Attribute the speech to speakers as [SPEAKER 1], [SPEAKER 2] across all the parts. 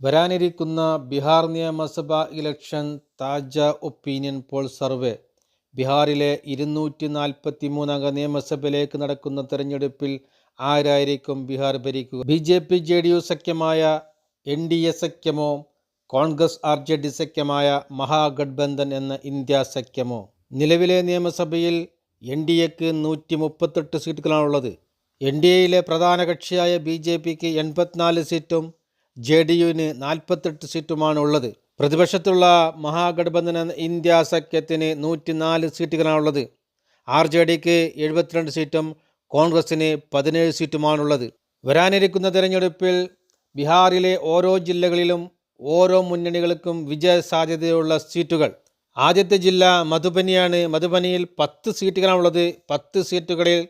[SPEAKER 1] വരാനിരിക്കുന്ന ബീഹാർ നിയമസഭാ ഇലക്ഷൻ താജ ഒപ്പീനിയൻ പോൾ സർവേ. ബീഹാറിലെ ഇരുന്നൂറ്റി നാൽപ്പത്തി മൂന്നംഗ നിയമസഭയിലേക്ക് നടക്കുന്ന തെരഞ്ഞെടുപ്പിൽ ആരായിരിക്കും Bihar ഭരിക്കുക? B J P J D U സഖ്യമായ N D A സഖ്യമോ കോൺഗ്രസ് ആർ ജെ ഡി സഖ്യമായ മഹാഗഡ്ബന്ധൻ എന്ന ഇന്ത്യ സഖ്യമോ? നിലവിലെ നിയമസഭയിൽ എൻ ഡി എക്ക് നൂറ്റി മുപ്പത്തെട്ട് സീറ്റുകളാണുള്ളത്. എൻ ഡി എയിലെ പ്രധാന കക്ഷിയായ ബി ജെ പിക്ക് എൺപത്തിനാല് സീറ്റും ജെ ഡി യുവിന് നാൽപ്പത്തെട്ട് സീറ്റുമാണ് ഉള്ളത് പ്രതിപക്ഷത്തുള്ള മഹാഗഠബന്ധന ഇന്ത്യ സഖ്യത്തിന് നൂറ്റിനാല് സീറ്റുകളാണുള്ളത്. ആർ ജെ ഡിക്ക് എഴുപത്തിരണ്ട് സീറ്റും കോൺഗ്രസിന് പതിനേഴ് സീറ്റുമാണുള്ളത്. വരാനിരിക്കുന്ന തെരഞ്ഞെടുപ്പിൽ ബീഹാറിലെ ഓരോ ജില്ലകളിലും ഓരോ മുന്നണികൾക്കും വിജയ സാധ്യതയുള്ള സീറ്റുകൾ. ആദ്യത്തെ ജില്ല മധുബനിയാണ്. മധുബനിയിൽ പത്ത് സീറ്റുകളാണുള്ളത്. പത്ത് സീറ്റുകളിൽ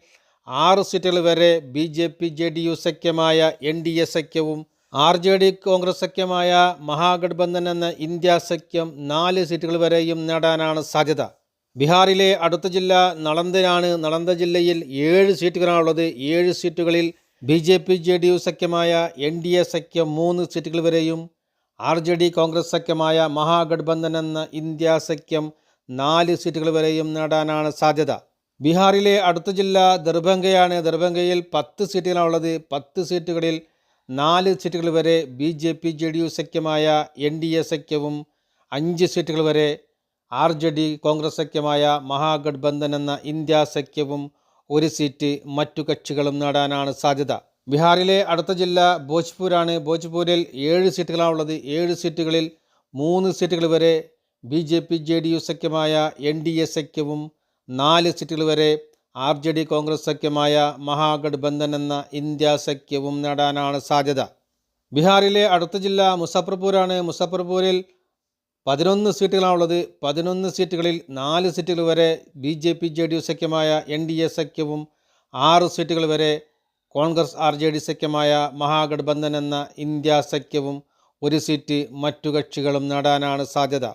[SPEAKER 1] ആറ് സീറ്റുകൾ വരെ B J P J D U സഖ്യമായ N D A സഖ്യവും ആർ ജെ ഡി കോൺഗ്രസ് സഖ്യമായ മഹാഗഡ്ബന്ധൻ എന്ന ഇന്ത്യ സഖ്യം നാല് സീറ്റുകൾ വരെയും നേടാനാണ് സാധ്യത. ബീഹാറിലെ അടുത്ത ജില്ല നളന്ദനാണ്. നളന്ദ ജില്ലയിൽ ഏഴ് സീറ്റുകളാണുള്ളത്. ഏഴ് സീറ്റുകളിൽ B J P J D U സഖ്യമായ N D A സഖ്യം മൂന്ന് സീറ്റുകൾ വരെയും ആർ ജെ ഡി കോൺഗ്രസ് സഖ്യമായ മഹാഗഡ്ബന്ധൻ എന്ന ഇന്ത്യ സഖ്യം നാല് സീറ്റുകൾ വരെയും നേടാനാണ് സാധ്യത. ബീഹാറിലെ അടുത്ത ജില്ല ദർഭംഗയാണ്. ദർഭംഗയിൽ പത്ത് സീറ്റുകളാണുള്ളത്. പത്ത് സീറ്റുകളിൽ നാല് സീറ്റുകൾ വരെ B J P J D U സഖ്യമായ N D A സഖ്യവും അഞ്ച് സീറ്റുകൾ വരെ ആർ ജെ ഡി കോൺഗ്രസ് സഖ്യമായ മഹാഗഡ്ബന്ധൻ എന്ന ഇന്ത്യ സഖ്യവും ഒരു സീറ്റ് മറ്റു കക്ഷികളും നേടാനാണ് സാധ്യത. ബീഹാറിലെ അടുത്ത ജില്ല ഭോജ്പൂരാണ്. ഭോജ്പൂരിൽ ഏഴ് സീറ്റുകളാണുള്ളത്. ഏഴ് സീറ്റുകളിൽ മൂന്ന് സീറ്റുകൾ വരെ B J P J D U സഖ്യമായ N D A സഖ്യവും നാല് സീറ്റുകൾ വരെ ആർ ജെ ഡി കോൺഗ്രസ് സഖ്യമായ മഹാഗഡ്ബന്ധൻ എന്ന ഇന്ത്യ സഖ്യവും നേടാനാണ് സാധ്യത. ബീഹാറിലെ അടുത്ത ജില്ല മുസഫർപൂരാണ്. മുസഫർപൂരിൽ പതിനൊന്ന് സീറ്റുകളാണുള്ളത്. പതിനൊന്ന് സീറ്റുകളിൽ നാല് സീറ്റുകൾ വരെ B J P J D U സഖ്യമായ N D A സഖ്യവും ആറ് സീറ്റുകൾ വരെ കോൺഗ്രസ് ആർ ജെ ഡി സഖ്യമായ മഹാഗഡ്ബന്ധൻ എന്ന ഇന്ത്യ സഖ്യവും ഒരു സീറ്റ് മറ്റു കക്ഷികളും നേടാനാണ് സാധ്യത.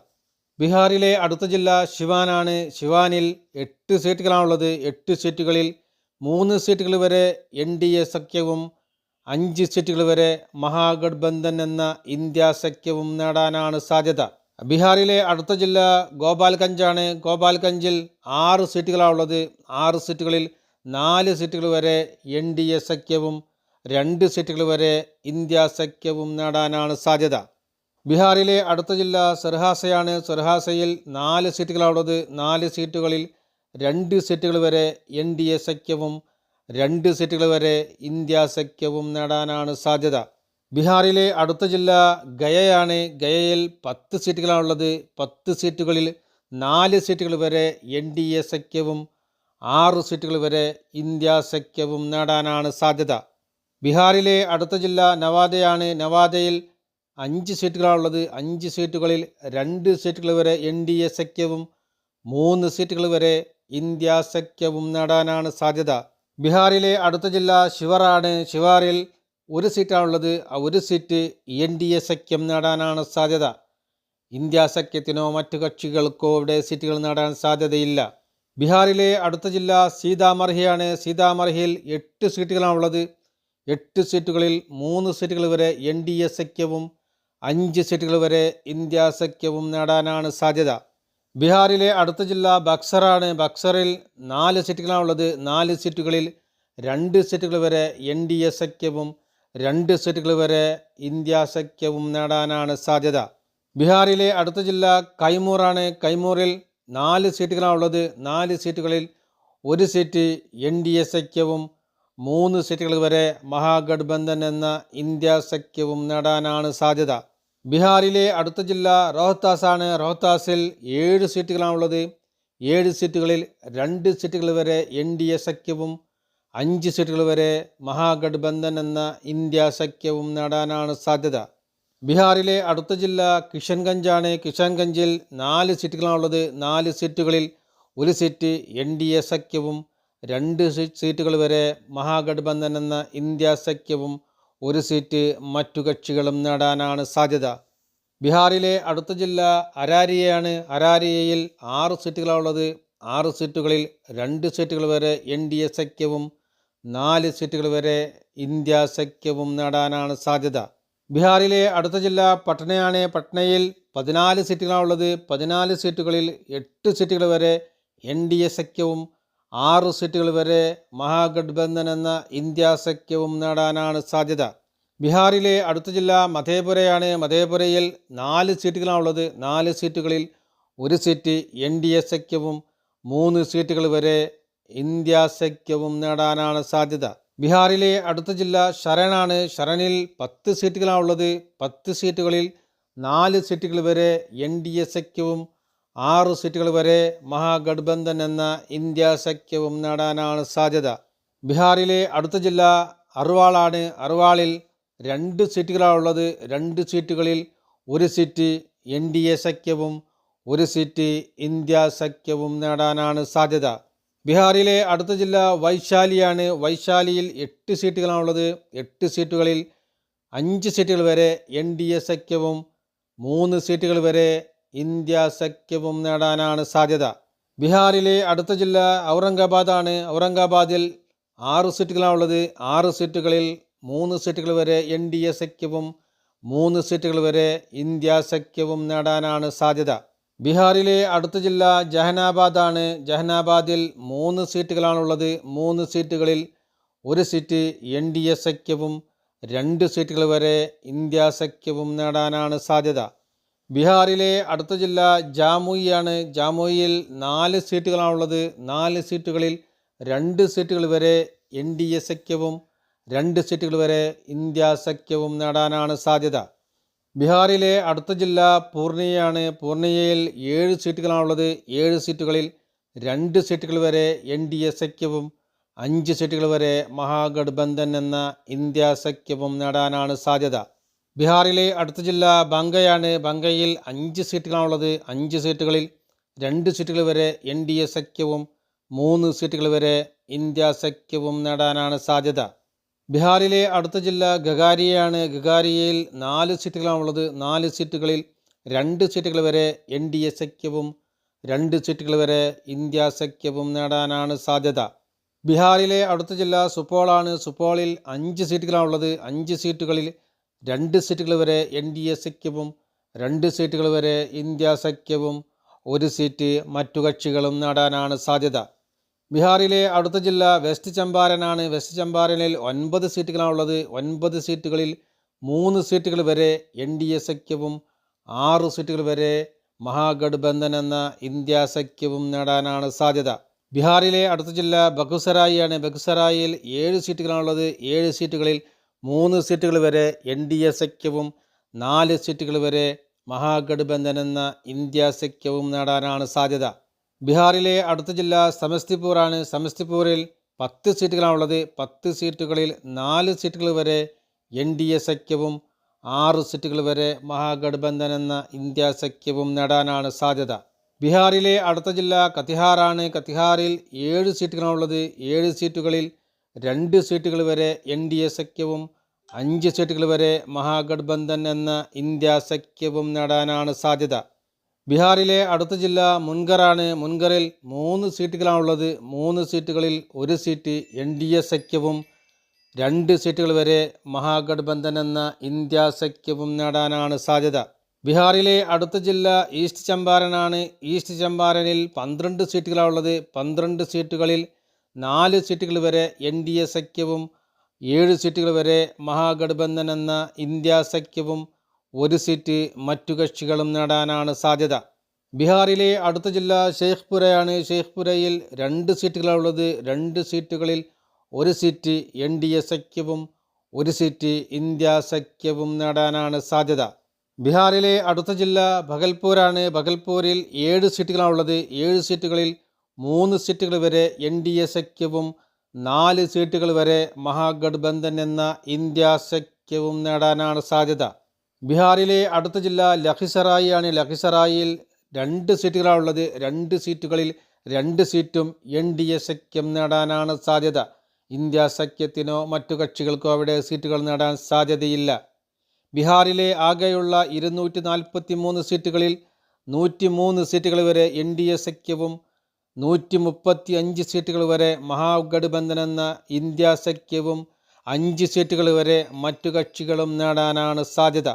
[SPEAKER 1] ബീഹാറിലെ അടുത്ത ജില്ല ശിവാനാണ്. ശിവാനിൽ എട്ട് സീറ്റുകളാണുള്ളത്. എട്ട് സീറ്റുകളിൽ മൂന്ന് സീറ്റുകൾ വരെ എൻ ഡി എ സഖ്യവും അഞ്ച് സീറ്റുകൾ വരെ മഹാഗഡ്ബന്ധൻ എന്ന ഇന്ത്യ സഖ്യവും നേടാനാണ് സാധ്യത. ബീഹാറിലെ അടുത്ത ജില്ല ഗോപാൽഗഞ്ചാണ്. ഗോപാൽഗഞ്ചിൽ ആറ് സീറ്റുകളാണുള്ളത്. ആറ് സീറ്റുകളിൽ നാല് സീറ്റുകൾ വരെ എൻ ഡി എ സഖ്യവും രണ്ട് സീറ്റുകൾ വരെ ഇന്ത്യ സഖ്യവും നേടാനാണ് സാധ്യത. ബീഹാറിലെ അടുത്ത ജില്ല സെർഹാസയാണ്. സെർഹാസയിൽ നാല് സീറ്റുകളാണുള്ളത്. നാല് സീറ്റുകളിൽ രണ്ട് സീറ്റുകൾ വരെ എൻ ഡി എ സഖ്യവും രണ്ട് സീറ്റുകൾ വരെ ഇന്ത്യ സഖ്യവും നേടാനാണ് സാധ്യത. ബീഹാറിലെ അടുത്ത ജില്ല ഗയയാണ്. ഗയയിൽ പത്ത് സീറ്റുകളാണുള്ളത്. പത്ത് സീറ്റുകളിൽ നാല് സീറ്റുകൾ വരെ എൻ ഡി എ സഖ്യവും ആറ് സീറ്റുകൾ വരെ ഇന്ത്യ സഖ്യവും നേടാനാണ് സാധ്യത. ബീഹാറിലെ അടുത്ത ജില്ല നവാദയാണ്. നവാദയിൽ അഞ്ച് സീറ്റുകളാണുള്ളത്. അഞ്ച് സീറ്റുകളിൽ രണ്ട് സീറ്റുകൾ വരെ എൻ ഡി എ സഖ്യവും മൂന്ന് സീറ്റുകൾ വരെ ഇന്ത്യ സഖ്യവും നേടാനാണ് സാധ്യത. ബീഹാറിലെ അടുത്ത ജില്ല ശിവറാണ്. ശിവാറിൽ ഒരു സീറ്റാണുള്ളത്. ആ ഒരു സീറ്റ് എൻ ഡി എ സഖ്യം നേടാനാണ് സാധ്യത. ഇന്ത്യ സഖ്യത്തിനോ മറ്റു കക്ഷികൾക്കോ ഇവിടെ സീറ്റുകൾ നേടാൻ സാധ്യതയില്ല. ബീഹാറിലെ അടുത്ത ജില്ല സീതാമർഹിയാണ്. സീതാമർഹിയിൽ എട്ട് സീറ്റുകളാണുള്ളത്. എട്ട് സീറ്റുകളിൽ മൂന്ന് സീറ്റുകൾ വരെ എൻ ഡി എ സഖ്യവും അഞ്ച് സീറ്റുകൾ വരെ ഇന്ത്യ സഖ്യവും നേടാനാണ് സാധ്യത. ബീഹാറിലെ അടുത്ത ജില്ല ബക്സറാണ്. ബക്സറിൽ നാല് സീറ്റുകളാണുള്ളത്. നാല് സീറ്റുകളിൽ രണ്ട് സീറ്റുകൾ വരെ എൻ ഡി എ സഖ്യവും രണ്ട് സീറ്റുകൾ വരെ ഇന്ത്യ സഖ്യവും നേടാനാണ് സാധ്യത. ബീഹാറിലെ അടുത്ത ജില്ല കൈമൂറാണ്. കൈമൂറിൽ നാല് സീറ്റുകളാണുള്ളത്. നാല് സീറ്റുകളിൽ ഒരു സീറ്റ് എൻ ഡി എ സഖ്യവും മൂന്ന് സീറ്റുകൾ വരെ മഹാഗഡ്ബന്ധൻ എന്ന ഇന്ത്യ സഖ്യവും നേടാനാണ് സാധ്യത. ബീഹാറിലെ അടുത്ത ജില്ല റോഹ്താസ് ആണ് റോഹ്താസിൽ ഏഴ് സീറ്റുകളാണുള്ളത്. ഏഴ് സീറ്റുകളിൽ രണ്ട് സീറ്റുകൾ വരെ എൻ ഡി എ സഖ്യവും അഞ്ച് സീറ്റുകൾ വരെ മഹാഗഡ്ബന്ധൻ എന്ന ഇന്ത്യ സഖ്യവും നേടാനാണ് സാധ്യത. ബീഹാറിലെ അടുത്ത ജില്ല കിഷൻഗഞ്ചാണ്. കിഷൻഗഞ്ചിൽ നാല് സീറ്റുകളാണുള്ളത്. നാല് സീറ്റുകളിൽ ഒരു സീറ്റ് എൻ ഡി എ സഖ്യവും രണ്ട് സീറ്റുകൾ വരെ മഹാഗഡ്ബന്ധൻ എന്ന ഇന്ത്യ സഖ്യവും ഒരു സീറ്റ് മറ്റു കക്ഷികളും നേടാനാണ് സാധ്യത. ബീഹാറിലെ അടുത്ത ജില്ല അരാരിയയാണ്. അരാരിയയിൽ ആറ് സീറ്റുകളാണുള്ളത്. ആറ് സീറ്റുകളിൽ രണ്ട് സീറ്റുകൾ വരെ എൻ ഡി എ സഖ്യവും നാല് സീറ്റുകൾ വരെ ഇന്ത്യ സഖ്യവും നേടാനാണ് സാധ്യത. ബീഹാറിലെ അടുത്ത ജില്ല പട്നയാണ്. പട്നയിൽ പതിനാല് സീറ്റുകളാണുള്ളത്. പതിനാല് സീറ്റുകളിൽ എട്ട് സീറ്റുകൾ വരെ എൻ ഡി എ സഖ്യവും ആറ് സീറ്റുകൾ വരെ മഹാഗഡ്ബന്ധൻ എന്ന ഇന്ത്യ സഖ്യവും നേടാനാണ് സാധ്യത. ബീഹാറിലെ അടുത്ത ജില്ല മധേപുരയാണ്. മധേപുരയിൽ നാല് സീറ്റുകളാണുള്ളത്. നാല് സീറ്റുകളിൽ ഒരു സീറ്റ് എൻ ഡി എ സഖ്യവും മൂന്ന് സീറ്റുകൾ വരെ ഇന്ത്യ സഖ്യവും നേടാനാണ് സാധ്യത. ബീഹാറിലെ അടുത്ത ജില്ല ശരണാണ്. ശരണിൽ പത്ത് സീറ്റുകളാണുള്ളത്. പത്ത് സീറ്റുകളിൽ നാല് സീറ്റുകൾ വരെ എൻ ഡി എ സഖ്യവും ആറ് സീറ്റുകൾ വരെ മഹാഗഡ്ബന്ധൻ എന്ന ഇന്ത്യ സഖ്യവും നേടാനാണ് സാധ്യത. ബീഹാറിലെ അടുത്ത ജില്ല അറുവാളാണ്. അറുവാളിൽ രണ്ട് സീറ്റുകളാണുള്ളത് രണ്ട് സീറ്റുകളിൽ ഒരു സീറ്റ് എൻ ഡി എ സഖ്യവും ഒരു സീറ്റ് ഇന്ത്യ സഖ്യവും നേടാനാണ് സാധ്യത. ബീഹാറിലെ അടുത്ത ജില്ല വൈശാലിയാണ്. വൈശാലിയിൽ എട്ട് സീറ്റുകളാണുള്ളത് എട്ട് സീറ്റുകളിൽ അഞ്ച് സീറ്റുകൾ വരെ എൻ ഡി എ സഖ്യവും മൂന്ന് സീറ്റുകൾ വരെ ഇന്ത്യ സഖ്യവും നേടാനാണ് സാധ്യത. ബീഹാറിലെ അടുത്ത ജില്ല ഔറംഗാബാദാണ്. ഔറംഗാബാദിൽ ആറ് സീറ്റുകളാണ് ഉള്ളത് ആറ് സീറ്റുകളിൽ മൂന്ന് സീറ്റുകൾ വരെ എൻ ഡി എ സഖ്യവും മൂന്ന് സീറ്റുകൾ വരെ ഇന്ത്യ സഖ്യവും നേടാനാണ് സാധ്യത. ബീഹാറിലെ അടുത്ത ജില്ല ജഹനാബാദാണ്. ജഹനാബാദിൽ മൂന്ന് സീറ്റുകളാണുള്ളത്. മൂന്ന് സീറ്റുകളിൽ ഒരു സീറ്റ് എൻ ഡി എ സഖ്യവും രണ്ട് സീറ്റുകൾ വരെ ഇന്ത്യ സഖ്യവും നേടാനാണ് സാധ്യത. ബീഹാറിലെ അടുത്ത ജില്ല ജാമുയിയാണ്. ജാമുയിൽ നാല് സീറ്റുകളാണുള്ളത്. നാല് സീറ്റുകളിൽ രണ്ട് സീറ്റുകൾ വരെ എൻ ഡി എ സഖ്യവും രണ്ട് സീറ്റുകൾ വരെ ഇന്ത്യ സഖ്യവും നേടാനാണ് സാധ്യത. ബീഹാറിലെ അടുത്ത ജില്ല പൂർണിയയാണ്. പൂർണിയയിൽ ഏഴ് സീറ്റുകളാണുള്ളത്. ഏഴ് സീറ്റുകളിൽ രണ്ട് സീറ്റുകൾ വരെ എൻ ഡി എ സഖ്യവും അഞ്ച് സീറ്റുകൾ വരെ മഹാഗഡ്ബന്ധൻ എന്ന ഇന്ത്യ സഖ്യവും നേടാനാണ് സാധ്യത. ബീഹാറിലെ അടുത്ത ജില്ല ബംഗയാണ്. ബംഗയിൽ അഞ്ച് സീറ്റുകളാണുള്ളത്. അഞ്ച് സീറ്റുകളിൽ രണ്ട് സീറ്റുകൾ വരെ എൻ ഡി എ സഖ്യവും മൂന്ന് സീറ്റുകൾ വരെ ഇന്ത്യ സഖ്യവും നേടാനാണ് സാധ്യത. ബീഹാറിലെ അടുത്ത ജില്ല ഗഗാരിയയാണ്. ഗഗാരിയയിൽ നാല് സീറ്റുകളാണുള്ളത്. നാല് സീറ്റുകളിൽ രണ്ട് സീറ്റുകൾ വരെ എൻ ഡി എ സഖ്യവും രണ്ട് സീറ്റുകൾ വരെ ഇന്ത്യ സഖ്യവും നേടാനാണ് സാധ്യത. ബീഹാറിലെ അടുത്ത ജില്ല സുപോളാണ്. സുപോളിൽ അഞ്ച് സീറ്റുകളാണുള്ളത്. അഞ്ച് സീറ്റുകളിൽ രണ്ട് സീറ്റുകൾ വരെ എൻ ഡി എ സഖ്യവും രണ്ട് സീറ്റുകൾ വരെ ഇന്ത്യ സഖ്യവും ഒരു സീറ്റ് മറ്റു കക്ഷികളും നേടാനാണ് സാധ്യത. ബീഹാറിലെ അടുത്ത ജില്ല വെസ്റ്റ് ചമ്പാരനാണ്. വെസ്റ്റ് ചമ്പാരനിൽ ഒൻപത് സീറ്റുകളാണുള്ളത് ഒൻപത് സീറ്റുകളിൽ മൂന്ന് സീറ്റുകൾ വരെ എൻ ഡി എ സഖ്യവും ആറ് സീറ്റുകൾ വരെ മഹാഗഡ്ബന്ധൻ എന്ന ഇന്ത്യ സഖ്യവും നേടാനാണ് സാധ്യത. ബീഹാറിലെ അടുത്ത ജില്ല ബഗുസറായിയാണ് ബഗുസറായിൽ ഏഴ് സീറ്റുകളാണുള്ളത് ഏഴ് സീറ്റുകളിൽ മൂന്ന് സീറ്റുകൾ വരെ എൻ ഡി എ സഖ്യവും നാല് സീറ്റുകൾ വരെ മഹാഗഡ്ബന്ധൻ എന്ന ഇന്ത്യ സഖ്യവും നേടാനാണ് സാധ്യത. ബീഹാറിലെ അടുത്ത ജില്ല സമസ്തിപൂറാണ് സമസ്തിപൂരിൽ പത്ത് സീറ്റുകളാണുള്ളത്. പത്ത് സീറ്റുകളിൽ നാല് സീറ്റുകൾ വരെ എൻ ഡി എ സഖ്യവും ആറ് സീറ്റുകൾ വരെ മഹാഗഡ്ബന്ധൻ എന്ന ഇന്ത്യ സഖ്യവും നേടാനാണ് സാധ്യത. ബീഹാറിലെ അടുത്ത ജില്ല കത്തിഹാറാണ് കത്തിഹാറിൽ ഏഴ് സീറ്റുകളാണുള്ളത്. ഏഴ് സീറ്റുകളിൽ രണ്ട് സീറ്റുകൾ വരെ എൻ ഡി എ സഖ്യവും അഞ്ച് സീറ്റുകൾ വരെ മഹാഗഡ്ബന്ധൻ എന്ന ഇന്ത്യ സഖ്യവും നേടാനാണ് സാധ്യത. ബീഹാറിലെ അടുത്ത ജില്ല മുൻഗറാണ് മുൻഗറിൽ മൂന്ന് സീറ്റുകളാണുള്ളത് മൂന്ന് സീറ്റുകളിൽ ഒരു സീറ്റ് എൻ ഡി എ സഖ്യവും രണ്ട് സീറ്റുകൾ വരെ മഹാഗഡ്ബന്ധൻ എന്ന ഇന്ത്യ സഖ്യവും നേടാനാണ് സാധ്യത. ബീഹാറിലെ അടുത്ത ജില്ല ഈസ്റ്റ് ചമ്പാരനാണ് ഈസ്റ്റ് ചമ്പാരനിൽ പന്ത്രണ്ട് സീറ്റുകളാണുള്ളത് പന്ത്രണ്ട് സീറ്റുകളിൽ നാല് സീറ്റുകൾ വരെ എൻ ഡി എ സഖ്യവും ഏഴ് സീറ്റുകൾ വരെ മഹാഗഠബന്ധൻ എന്ന ഇന്ത്യ സഖ്യവും ഒരു സീറ്റ് മറ്റു കക്ഷികളും നേടാനാണ് സാധ്യത. ബീഹാറിലെ അടുത്ത ജില്ല ഷെയ്ഖ്പുരയാണ് ഷെയ്ഖ്പുരയിൽ രണ്ട് സീറ്റുകളുള്ളത് രണ്ട് സീറ്റുകളിൽ ഒരു സീറ്റ് എൻ ഡി എ സഖ്യവും ഒരു സീറ്റ് ഇന്ത്യ സഖ്യവും നേടാനാണ് സാധ്യത. ബീഹാറിലെ അടുത്ത ജില്ല ഭഗൽപൂരാണ്. ഭഗൽപൂരിൽ ഏഴ് സീറ്റുകളാണുള്ളത് ഏഴ് സീറ്റുകളിൽ മൂന്ന് സീറ്റുകൾ വരെ എൻ ഡി എ സഖ്യവും നാല് സീറ്റുകൾ വരെ മഹാഗഡ്ബന്ധൻ എന്ന ഇന്ത്യ സഖ്യവും നേടാനാണ് സാധ്യത. ബീഹാറിലെ അടുത്ത ജില്ല ലഖിസറായി ആണ് ലഖിസറായിൽ രണ്ട് സീറ്റുകളാണുള്ളത് രണ്ട് സീറ്റുകളിൽ രണ്ട് സീറ്റും എൻ ഡി എ സഖ്യം നേടാനാണ് സാധ്യത. ഇന്ത്യ സഖ്യത്തിനോ മറ്റു കക്ഷികൾക്കോ അവിടെ സീറ്റുകൾ നേടാൻ സാധ്യതയില്ല. ബീഹാറിലെ ആകെയുള്ള ഇരുന്നൂറ്റി നാൽപ്പത്തി മൂന്ന് സീറ്റുകളിൽ നൂറ്റി മൂന്ന് സീറ്റുകൾ വരെ എൻ ഡി എ സഖ്യവും നൂറ്റി മുപ്പത്തി അഞ്ച് സീറ്റുകൾ വരെ മഹാഗഡ്ബന്ധൻ എന്ന ഇന്ത്യ സഖ്യവും അഞ്ച് സീറ്റുകൾ വരെ മറ്റു കക്ഷികളും നേടാനാണ് സാധ്യത.